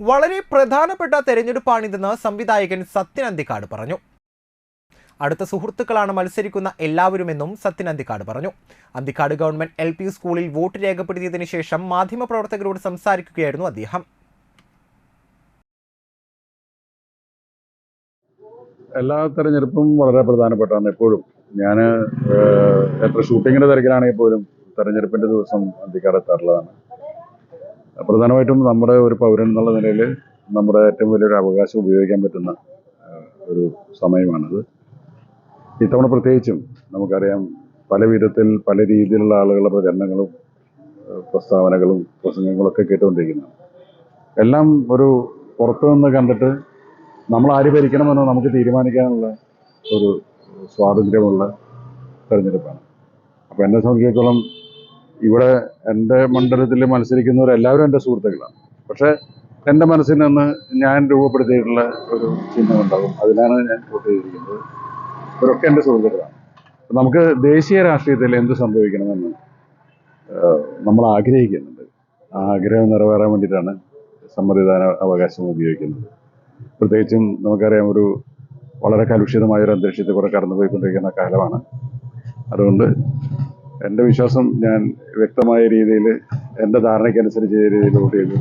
വളരെ പ്രധാനപ്പെട്ട തെരഞ്ഞെടുപ്പാണിതെന്ന് സംവിധായകൻ സത്യൻ അന്തിക്കാട് പറഞ്ഞു. അടുത്ത സുഹൃത്തുക്കളാണ് മത്സരിക്കുന്ന എല്ലാവരുമെന്നും സത്യൻ അന്തിക്കാട് പറഞ്ഞു. അന്തിക്കാട് ഗവൺമെന്റ് എൽ പി സ്കൂളിൽ വോട്ട് രേഖപ്പെടുത്തിയതിനു ശേഷം മാധ്യമപ്രവർത്തകരോട് സംസാരിക്കുകയായിരുന്നു അദ്ദേഹം. എല്ലാ തെരഞ്ഞെടുപ്പും വളരെ പ്രധാനപ്പെട്ടാണ് എപ്പോഴും. ഞാൻ എത്ര ഷൂട്ടിങ്ങിന്റെ തിരക്കിലാണെങ്കിൽ പോലും തെരഞ്ഞെടുപ്പിന്റെ ദിവസം അന്തിക്കാടെത്താറുള്ളതാണ് പ്രധാനമായിട്ടും നമ്മുടെ ഒരു പൗരൻ എന്നുള്ള നിലയിൽ നമ്മുടെ ഏറ്റവും വലിയൊരു അവകാശം ഉപയോഗിക്കാൻ പറ്റുന്ന ഒരു സമയമാണത്. ഇത്തവണ പ്രത്യേകിച്ചും നമുക്കറിയാം പല വിധത്തിൽ പല രീതിയിലുള്ള ആളുകളുടെ പ്രചരണങ്ങളും പ്രസ്താവനകളും പ്രസംഗങ്ങളൊക്കെ കേട്ടുകൊണ്ടിരിക്കുന്നു. എല്ലാം ഒരു പുറത്തു നിന്ന് കണ്ടിട്ട് നമ്മൾ ആര് ഭരിക്കണമെന്ന് നമുക്ക് തീരുമാനിക്കാനുള്ള ഒരു സ്വാതന്ത്ര്യമുള്ള തെരഞ്ഞെടുപ്പാണ്. അപ്പോൾ എന്നെ സംബന്ധിച്ചിടത്തോളം ഇവിടെ എന്റെ മണ്ഡലത്തിൽ മത്സരിക്കുന്നവരെല്ലാവരും എന്റെ സുഹൃത്തുക്കളാണ്. പക്ഷേ എന്റെ മനസ്സിൽ നിന്ന് ഞാൻ രൂപപ്പെടുത്തിയിട്ടുള്ള ഒരു ചിഹ്നമുണ്ടാകും അതിലാണ് ഞാൻ വോട്ട് ചെയ്തിരിക്കുന്നത്. ഇവരൊക്കെ എന്റെ സുഹൃത്തുക്കളാണ്. നമുക്ക് ദേശീയ രാഷ്ട്രീയത്തിൽ എന്ത് സംഭവിക്കണമെന്ന് നമ്മൾ ആഗ്രഹിക്കുന്നുണ്ട്. ആ ആഗ്രഹം നിറവേറാൻ വേണ്ടിയിട്ടാണ് സമ്മതിദാന അവകാശം ഉപയോഗിക്കുന്നത്. പ്രത്യേകിച്ചും നമുക്കറിയാം ഒരു വളരെ കലുഷിതമായ ഒരു അന്തരീക്ഷത്തിൽ കൂടെ കടന്നുപോയിക്കൊണ്ടിരിക്കുന്ന കാലമാണ്. അതുകൊണ്ട് എന്റെ വിശ്വാസം ഞാൻ വ്യക്തമായ രീതിയിൽ എന്റെ ധാരണയ്ക്കനുസരിച്ച് രീതിയിൽ വോട്ട് ചെയ്തു